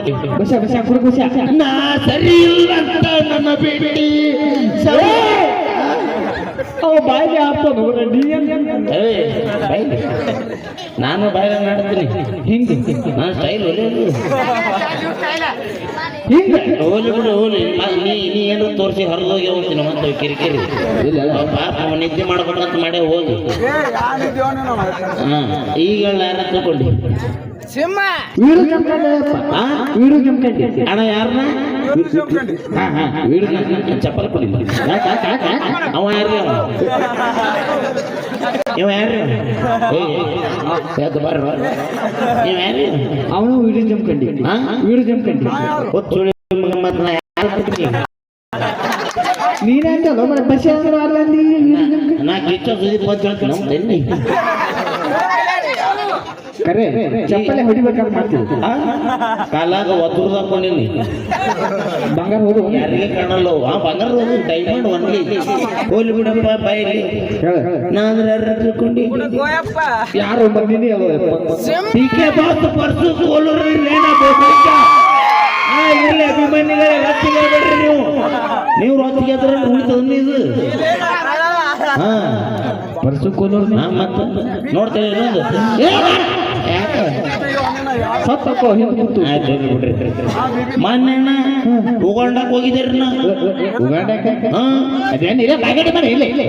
ಬಸ ಬಸ ಕುಡು ಬಸ ನಾ ಸರಿ ಇಲ್ಲ ಅಂತ ನನ್ನ ಬೇಡಿ ಅವ ಬಾಯಿಗೆ ಹಾಕ್ತಾನ ನೀ ನಾನು ಬಾಯ್ ಮಾಡ್ತೀನಿ. ಹಿಂಗೆ. ನಾನು ಸ್ಟೈಲ್ ಒಲೆ ಹಿಂಗೆ. ಹೋಲಿ ಬಿಡು ಹೋಲಿ. ನಾ- ನೀ ನೀ ಏನಾರು ತೋರಿಸಿ ಹರಿದೋಗಿ ಹೋಗ್ತೀನಿ ಮತ್ತೆ ಕಿರಿಕಿರಿ. ಪಾಪ ನಿದ್ದೆ ಮಾಡ್ಬೇಕಂತ ಮಾಡೇ ಹೋಗಿ. ಈಗ ಯಾರ ಅಣ್ಣ ಯಾರನ್ನ ಹಾ ಹಾ ವೀಡು ಚಪ್ಪಲ್ ಕೊಡಿ. ಅವ ಯಾರ್ರಿ ಅವ ಇವ ಯಾರ್ರಿ ಯಾಕೆ ಬರ್ರ ಇವ ಯಾರ್ರಿ ಅವನು? ಜಮ್ಕಂಡಿ ಜಂಕಂಡಿ ಹಾ ವೀರು ಜಂಕಂಡಿ ಹೊತ್ತು ಅಂದಿ ವೀರು ಜಂಕಂಡಿ ನಾ ಕಿಚ್ಚ ಸುದೀಪ್ ಅಂತ ಹೇಳ್ತೀನಿ ನಮ್ಮ ತೆನ್ನಿ ಕರೆ ಚಪ್ಪಲೆ ಹೊಡಿಬೇಕಂತ ಮಾಡ್ತೀವಿ ಕಾಲಾಗ ಒತ್ತುರ್ದು ಹಾಕೊಂಡಿನಿ ಬಂಗಾರ ಹೋದು ಯಾರಿಗೆ ಕಾಣಲ್ಲ ಆ ಬಂಗಾರ ಹೋಗಿ ಡೈಮಂಡ್ ಒನ್ಲಿ ಹೋಲಿ ಬಿಡಪ್ಪ ಬಾಯಿಲಿ ಹೇಳ ನಾ ಅಂದ್ರೆ ಯಾರು ತಿಳ್ಕೊಂಡಿ ಯಾರು ಬಂದಿನಿ ಅವ ಟಿಕೆ ಬಾಸ್ ಪರ್ಸು ಕೋಲೂರು ರೇಣ ಬೋಸರಿಕ ಆ ಇರ್ಲಿ ಅಭಿಮಾನಿಗಳೇ ಬಿಡ್ರಿ ನೀವು. ನೀವು ರಾತ್ರಿ ಉಳಿತದ ಇದು? ಹಾ. ಮತ್ತ ಇನ್ನೊಂದು ಹಿಂದೆ ಕೂತು ಆಯ್ತು ಬಿಡ್ರಿ ಮೊನ್ನೆ ಉಗೊಂಡಕ್ ಹೋಗಿದ್ದೀರಿ ನಾ ಉಗಾಂಡಕ್ಕೆ? ಹಾ. ಬಾಗಡಿ ಮನೆ ಇಲ್ಲ ಇಲ್ಲ.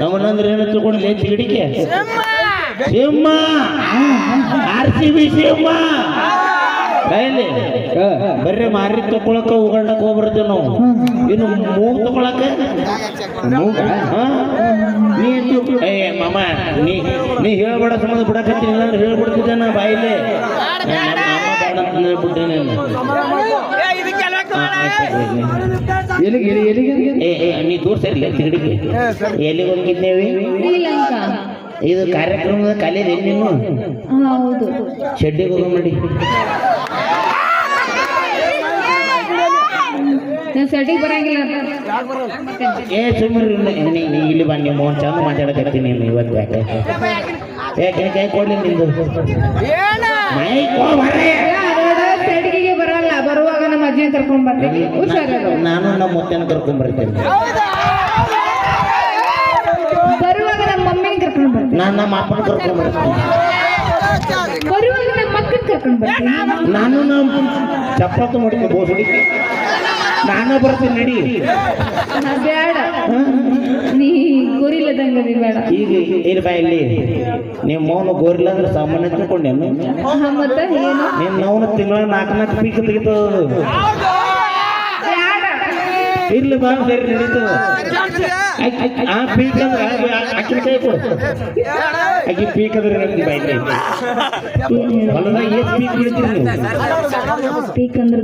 ನಮ್ಮನ್ನಂದ್ರೆ ಏನು Simha! R C B Simha! ಬರ್ರಿ ಮಾರಿ ತಗೊಳಕ ಉಗಂಡಕ್ ಹೋಗ್ಬರ್ತೀವಿ ನಾವು. ಇನ್ನು ಮೂಗ್ ತಗೊಳಕ? ಮೂಗ? ಹಾ? ನೀ ಏ ಮಾಮ ನೀ ನೀ ಹೇಳ್ಬೇಡ ಸಂಬಂಧ ಬಿಡಕತ್ತೀನಿ. ಇಲ್ಲಾಂದ್ರೆ ಹೇಳ್ಬಿಡ್ತಿದ್ದೆ ನಾ ಬಾಯಿಲೆ. ನೀ ದೂರ ಸರಿ ತಿಗಡಿಗೆ ಎಲ್ಲಿಗೆ ಹೋಗಿದ್ದೇವೆ ಇದು ಕಾರ್ಯಕ್ರಮದ ಕಲಿಯದೆ ನೀನು? ಹೌದು. ಶೆಡ್ಡಿಗೆ ಹೋಗೋ ಮಾಡಿ ನಾನು ಸೆಟಿಗೆ ಬರಂಗಿಲ್ಲ ಏ ಸುಮ್ಮನೆ ನೀ ಇಲ್ಲಿ ಬನ್ನಿ ಮೋಹನ್ ಚಂದ ಮಾತಾಡಕತ್ತೀನಿ ನೀನು ಇವತ್ತು ಯಾಕೆ? ಯಾಕೆ ಕೈ ಕೊಡ್ಲಿ ನಿಂದು. ಸೆಟಿಗೆ ಬರಲ್ಲ ಬರುವಾಗ ನಮ್ಮ ಅಜ್ಜಿನ ಕರ್ಕೊಂಡ್ ಬರ್ತೀನಿ. ಹುಷಾರು ನಾನು ನಮ್ಮ ಮುತ್ತನ ಕರ್ಕೊಂಡ್ ಬರ್ತೇನೆ. ಬರುವಾಗ ನಮ್ಮ ಮಮ್ಮಿನ ಕರ್ಕೊಂಡ್ ಬರ್ತೀನಿ. ನಾನು ನಮ್ಮ ಅಪ್ಪನ ಕರ್ಕೊಂಡ್ ಬರ್ತೀನಿ. ಬರುವಾಗ ನಮ್ಮ ಮಕ್ಕಳ ಕರ್ಕೊಂಡ್ ಬರ್ತೀನಿ. ನಾನು ನಮ್ಮ ಚಪ್ಪತ್ತು ಮಾಡಿದ್ದೆ ಬೋಸಡಿಕೆ ನಾನು ಬರ್ತೀನಿ ನಡಿ. ನಾ ಬೇಡ. ನೀ ಗುರಿಲ್ಲದಂಗದಿ ಬೇಡ. ಈಗ ಏನ್ ಬಾ ಇಲ್ಲಿ. ನೀವು ಮೌನ ಗೋರಿಲ್ಲ ಅಂದ್ರೆ ಸಾಮಾನ್ಯ ತಿಳ್ಕೊಂಡೇನು ಮತ್ತ ನಾವು ತಿಂಗಳ ನಾಲ್ಕು ನಾಲ್ಕು ಪೀಕ್ ತೆಗಿತು ಬಾ ಸರಿ ನಡೀತು. ಆ ಪೀಕ್ ಅಂದ್ರೆ ಅಕ್ಕಿನ ಕೈ ಕೊಡು. ಆಕಿ ಪೀಕ್ ಅಂದ್ರೆ ನಡ್ತಿ ಬಾ ಇಲ್ಲಿ. ಹೊಲದಾಗ ಪೀಕ್ ಪೀಕ್ ಅಂದ್ರೆ